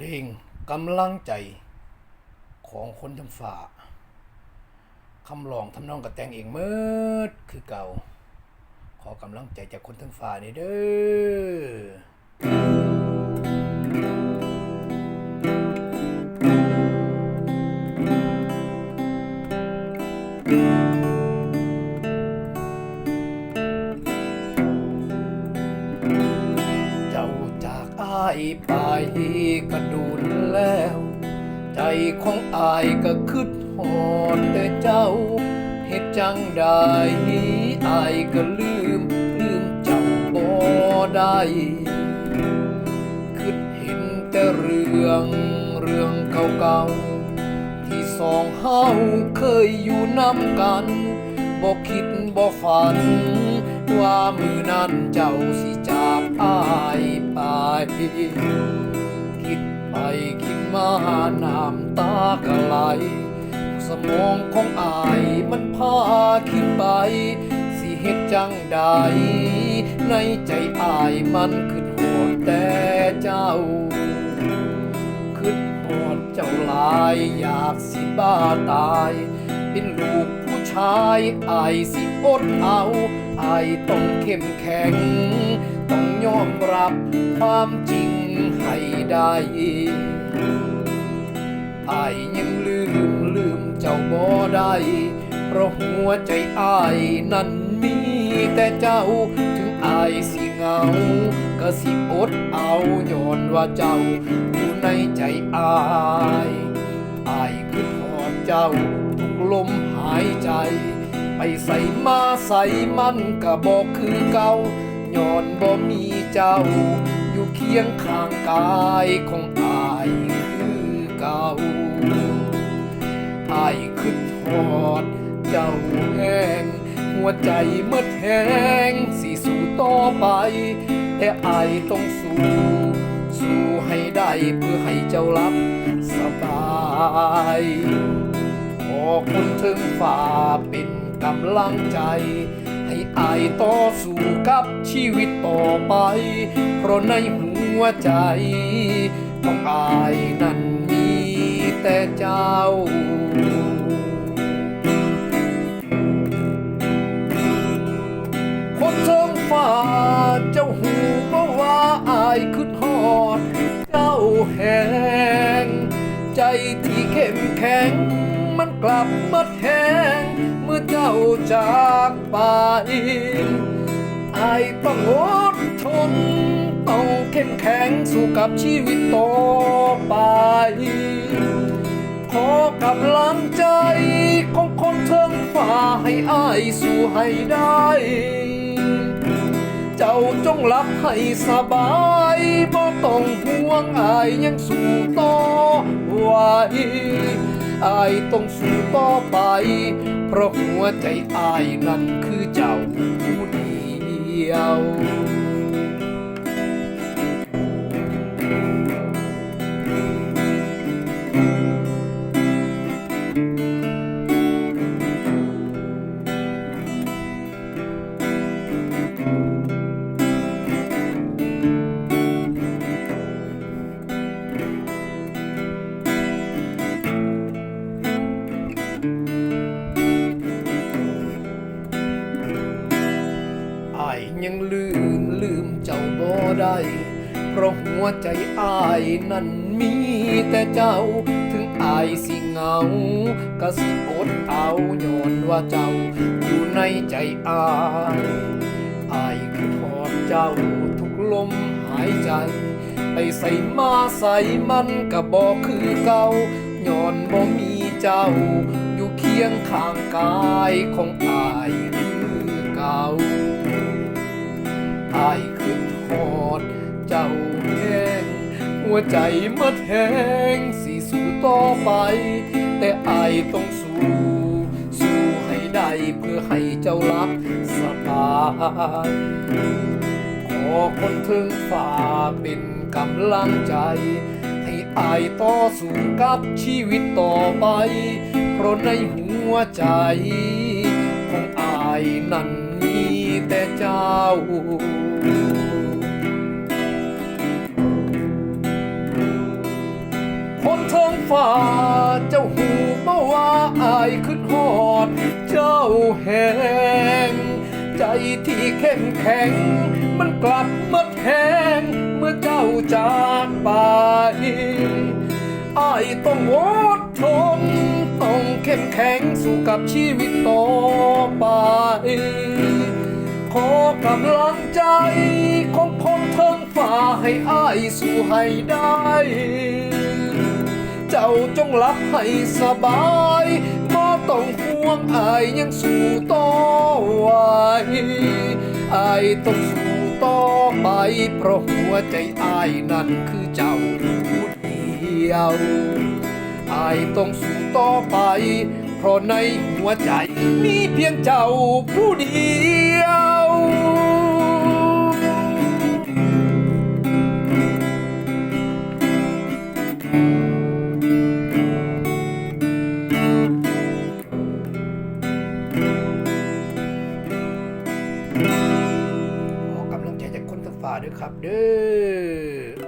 เพลงกำลังใจของคนทำฝ่าคำลองทำนองกับแต่งเองเมิดคือเก่า ขอกำลังใจจากคนทั้งฝ่านี่เด้อ ไปก็ดูนแล้ว ใจของอายก็คิดหอดแต่เจ้าเหตุจังใดอายก็ลืม ลืมเจ้าบ่ได้คิดเห็นแต่เรื่องเรื่องเก่าๆ ที่สองเฮาเคยอยู่นำกันบ่คิดบ่ฝัน ว่ามือนั้นเจ้าสิจากอายไปคิดไปคิดมา น้ำตาก็ไหล สมองของอายมันพาคิดไป สิเฮ็ดจังใด ในใจอายมันคือโหดแต่เจ้า ขึ้นหอดเจ้าหลายอยากสิบ้าตาย เป็นลูกผู้ชายอายสิอดเอาอายต้องเข้มแข็ง ต้องยอมรับความจริงให้ได้ อายยังลืมลืมเจ้าบ่ได้เพราะหัวใจอายนั้นมีแต่เจ้าถึงอายสิเหงา ก็สิอดเอาย้อนว่าเจ้าอยู่ในใจอายอายคือทอดเจ้าทุกลมหายใจ ไปใส่มาใส่มันก็บอกคือเก่าย้อนบ่มีเจ้า อยู่เคียงข้างกายของอายคือ ก่าอายคือทอด เจ้าแห้งหัวใจเมื่อแห้งสิสู้ต่อไป แต่อายต้องสู้ สู้ให้ได้เพื่อให้เจ้ารับสบายขอคุณถึงฝ่าเป็นกำลังใจ ให้อายต่อสู้กับชีวิตต่อไป เพราะในหัวใจของอายนั้น แต่เจ้า คนเทิงฟ้าเจ้าหูก็ว่าอายขึ้นหอด เจ้าแหงใจที่เข้มแข็ง มันกลับมัดแหงเมื่อเจ้าจากไปอายต้องอดทนต้องเข้มแข็งสู้กับชีวิตต่อไป ขอกำลังใจ ของคนเทิงฟ้าให้อายสู้ให้ได้ เจ้าจงรับให้สบายบ่ต้องห่วงอายยังสู้ต่อไหวอายต้องสู้ต่อไป เพราะหัวใจอายนั้นคือเจ้าผู้เดียว ลืมลืมเจ้าบ่ได้เพราะหัวใจอายนั้นมีแต่เจ้าถึงอายสิเหงาก็สิอดเอาย้อนว่าเจ้า อยู่ในใจอายอายคือทอดเจ้าทุกลมหายใจ ไปใส่มาใส่มันก็บอกคือเก่าย้อนบ่มีเจ้า อยู่เคียงข้างกายของอายคือเก่า อายขึ้นหอด เจ้าแห้งหัวใจมื่อแห้งสิสู้ต่อไป แต่อายต้องสู้ สู้ให้ได้เพื่อให้เจ้ารับสบายขอคนถึงฝ่าเป็นกำลังใจ ให้อายต่อสู้กับชีวิตต่อไป เพราะในหัวใจ ของอายนั้นมีแต่เจ้า แหงใจที่เข้มแข็ง มันกลับมาแหงเมื่อเจ้าจากไปอายต้องอดทนต้องเข้มแข็งสู้กับชีวิตต่อไป ขอกำลังใจของคนเทิงฟ้าให้อายสู้ให้ได้ เจ้าจงรับให้สบาย วงอายยังสู้ต่อไหวอายต้องสู้ต่อไป เพราะหัวใจอายนั้นคือเจ้าผู้เดียวอายต้องสู้ต่อไป เพราะในหัวใจมีเพียงเจ้าผู้เดียว ด้วยครับเด้อ